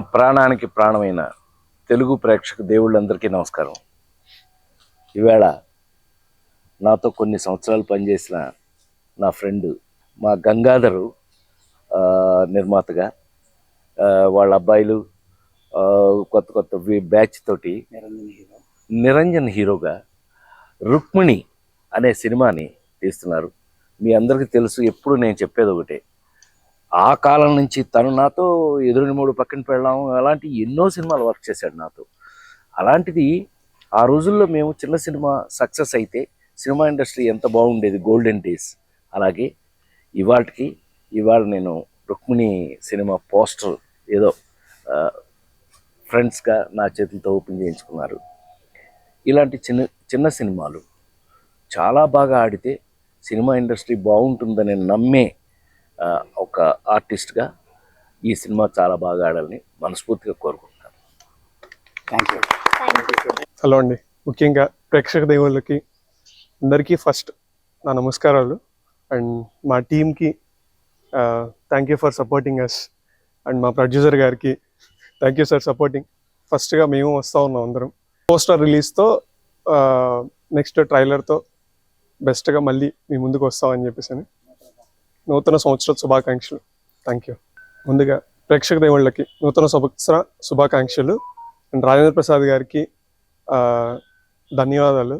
ప్రాణానికి ప్రాణమైన తెలుగు ప్రేక్షక దేవుళ్ళందరికీ నమస్కారం. ఈవేళ నాతో కొన్ని సంవత్సరాలు పనిచేసిన నా ఫ్రెండ్ మా గంగాధరు నిర్మాతగా వాళ్ళ అబ్బాయిలు కొత్త కొత్త బ్యాచ్ తోటి నిరంజన్ హీరోగా రుక్మిణి అనే సినిమాని తీస్తున్నారు. మీ అందరికీ తెలుసు ఎప్పుడు నేను చెప్పేది ఒకటే. ఆ కాలం నుంచి తను నాతో ఎదురుని మూడు పక్కన పెళ్ళాము అలాంటి ఎన్నో సినిమాలు వర్క్ చేశాడు నాతో. అలాంటిది ఆ రోజుల్లో మేము చిన్న సినిమా సక్సెస్ అయితే సినిమా ఇండస్ట్రీ ఎంత బాగుండేది గోల్డెన్ డేస్ అలాగే ఇవాళకి ఇవాళ నేను రుక్మిణి సినిమా పోస్టర్ ఏదో ఫ్రెండ్స్గా నా చేతులతో ఓపెన్ చేయించుకున్నారు. ఇలాంటి చిన్న చిన్న సినిమాలు చాలా బాగా ఆడితే సినిమా ఇండస్ట్రీ బాగుంటుందని నమ్మే ఒక ఆర్టిస్ట్గా ఈ సినిమా చాలా బాగా ఆడాలని మనస్ఫూర్తిగా కోరుకుంటున్నాను. థ్యాంక్ యూ హలో అండి. ముఖ్యంగా ప్రేక్షక దేవుళ్ళకి అందరికీ ఫస్ట్ నా నమస్కారాలు. అండ్ మా టీమ్కి thank you for supporting us and మా ప్రొడ్యూసర్ గారికి థ్యాంక్ యూ సార్ సపోర్టింగ్ ఫస్ట్గా మేము వస్తూ ఉన్నాం అందరం. పోస్టర్ రిలీజ్తో నెక్స్ట్ ట్రైలర్తో బెస్ట్గా మళ్ళీ మీ ముందుకు వస్తామని చెప్పేసి అని నూతన సంవత్సర శుభాకాంక్షలు. థ్యాంక్ యూ ముందుగా ప్రేక్షక దేవుళ్ళకి నూతన సంవత్సర శుభాకాంక్షలు. అండ్ రాజేంద్ర ప్రసాద్ గారికి ధన్యవాదాలు.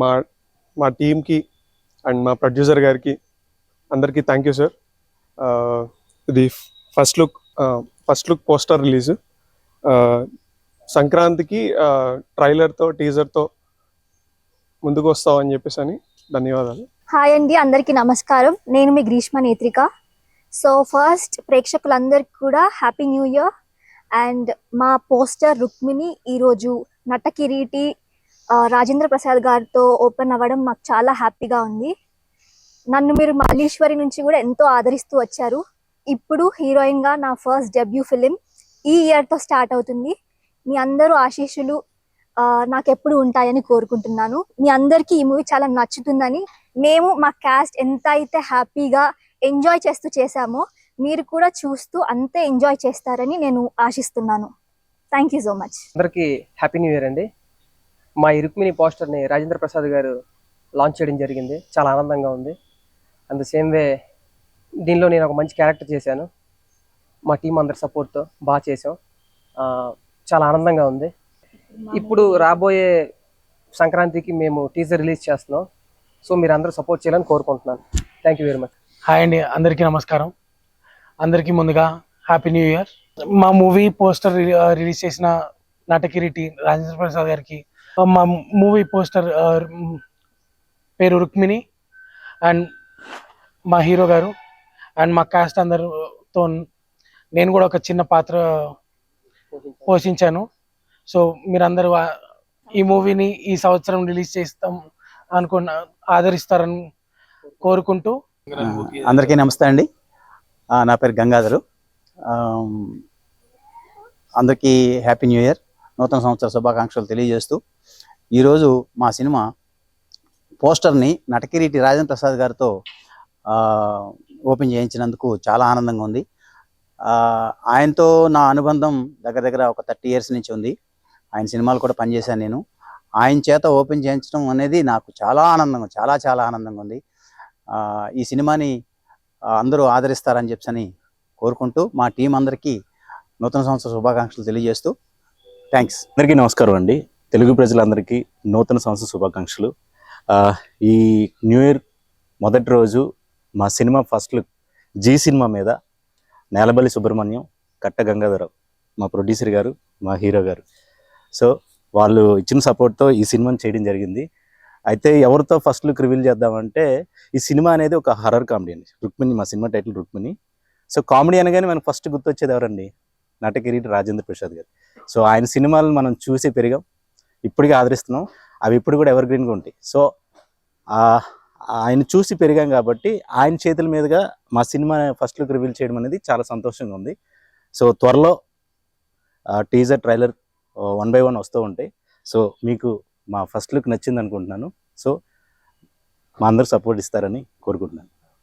మా మా టీంకి అండ్ మా ప్రొడ్యూసర్ గారికి అందరికీ థ్యాంక్ యూ సార్ ఇది first look first look poster release సంక్రాంతికి ట్రైలర్తో టీజర్తో ముందుకు వస్తామని చెప్పేసి అని ధన్యవాదాలు. హాయ్ అండి అందరికీ నమస్కారం. నేను మీ గ్రీష్మ నేత్రిక. సో ఫస్ట్ ప్రేక్షకులందరికీ కూడా హ్యాపీ న్యూ ఇయర్ అండ్ మా పోస్టర్ రుక్మిణి ఈరోజు నట కిరీటి రాజేంద్ర ప్రసాద్ గారితో ఓపెన్ అవ్వడం మాకు చాలా హ్యాపీగా ఉంది. నన్ను మీరు మల్లీశ్వరి నుంచి కూడా ఎంతో ఆదరిస్తూ వచ్చారు. ఇప్పుడు హీరోయిన్గా నా ఫస్ట్ డెబ్యూ ఫిలిం ఈ ఇయర్తో స్టార్ట్ అవుతుంది. మీ అందరూ ఆశీస్సులు నాకు ఎప్పుడు ఉంటాయని కోరుకుంటున్నాను. మీ అందరికీ ఈ మూవీ చాలా నచ్చుతుందని మేము మా క్యాస్ట్ ఎంత అయితే హ్యాపీగా ఎంజాయ్ చేస్తూ చేశామో మీరు కూడా చూస్తూ అంతే ఎంజాయ్ చేస్తారని నేను ఆశిస్తున్నాను. థ్యాంక్ యూ సో మచ్ అందరికీ హ్యాపీ న్యూ ఇయర్ అండి. మా ఇరుక్మిని పోస్టర్ని రాజేంద్ర ప్రసాద్ గారు లాంచ్ చేయడం జరిగింది. చాలా ఆనందంగా ఉంది. అండ్ సేమ్ వే దీనిలో నేను ఒక మంచి క్యారెక్టర్ చేశాను. మా టీం అందరి సపోర్ట్తో బాగా చేసాం చాలా ఆనందంగా ఉంది. ఇప్పుడు రాబోయే సంక్రాంతికి మేము టీజర్ రిలీజ్ చేస్తున్నాం. సో మీరు అందరూ సపోర్ట్ చేయాలని కోరుకుంటున్నాను. Thank you very much hi అండి అందరికీ నమస్కారం. అందరికీ ముందుగా హ్యాపీ న్యూ ఇయర్ మా మూవీ పోస్టర్ రిలీజ్ చేసిన నటకిరీటి రాజేంద్ర ప్రసాద్ గారికి మా మూవీ పోస్టర్ పేరు రుక్మిణి అండ్ మా హీరో గారు అండ్ మా కాస్ట్ అందరితో నేను కూడా ఒక చిన్న పాత్ర పోషించాను. సో మీరందరూ ఈ మూవీని ఈ సంవత్సరం రిలీజ్ చేస్తాం అనుకున్న ఆదరిస్తారని కోరుకుంటూ. అందరికీ నమస్తే అండి. నా పేరు గంగాధరు. అందరికీ హ్యాపీ న్యూ ఇయర్ నూతన సంవత్సర శుభాకాంక్షలు తెలియజేస్తూ ఈరోజు మా సినిమా పోస్టర్ని నటకిరీటి రాజేంద్ర ప్రసాద్ గారితో ఓపెన్ చేయించినందుకు చాలా ఆనందంగా ఉంది. ఆయనతో నా అనుబంధం దగ్గర దగ్గర ఒక థర్టీ ఇయర్స్ నుంచి ఉంది. ఆయన సినిమాలు కూడా పనిచేశాను నేను. ఆయన చేత ఓపెన్ చేయించడం అనేది నాకు చాలా ఆనందంగా చాలా చాలా ఆనందంగా ఉంది. ఈ సినిమాని అందరూ ఆదరిస్తారని చెప్పని కోరుకుంటూ మా టీం అందరికీ నూతన సంవత్సర శుభాకాంక్షలు తెలియజేస్తూ థ్యాంక్స్. అందరికీ నమస్కారం అండి. తెలుగు ప్రజలందరికీ నూతన సంవత్సర శుభాకాంక్షలు. ఈ న్యూ ఇయర్ మొదటి రోజు మా cinema first look Zee cinema మీద నేలబల్లి సుబ్రహ్మణ్యం కట్ట గంగాధరరావు మా ప్రొడ్యూసర్ గారు మా హీరో గారు. సో వాళ్ళు ఇచ్చిన సపోర్ట్తో ఈ సినిమాని చేయడం జరిగింది. అయితే ఎవరితో ఫస్ట్ లుక్ రివీల్ చేద్దామంటే ఈ సినిమా అనేది ఒక హర్రర్ కామెడీ అండి. రుక్మిణి మా cinema title Rukmini. So comedy అనగానే మనకు ఫస్ట్ గుర్తొచ్చేది ఎవరండి? నటకిరీటి రాజేంద్ర ప్రసాద్ గారు. సో ఆయన సినిమాలను మనం చూసి పెరిగాం. ఇప్పటికీ ఆదరిస్తున్నాం. అవి ఇప్పుడు కూడా ఎవర్ గ్రీన్గా ఉంటాయి. సో ఆయన చూసి పెరిగాం కాబట్టి ఆయన చేతుల మీదుగా మా సినిమా ఫస్ట్ లుక్ రివీల్ చేయడం అనేది చాలా సంతోషంగా ఉంది. సో త్వరలో teaser trailer one by one వస్తూ ఉంటాయి. సో మీకు మా ఫస్ట్ లుక్ నచ్చింది అనుకుంటున్నాను సో మా అందరు సపోర్ట్ ఇస్తారని కోరుకుంటున్నాను.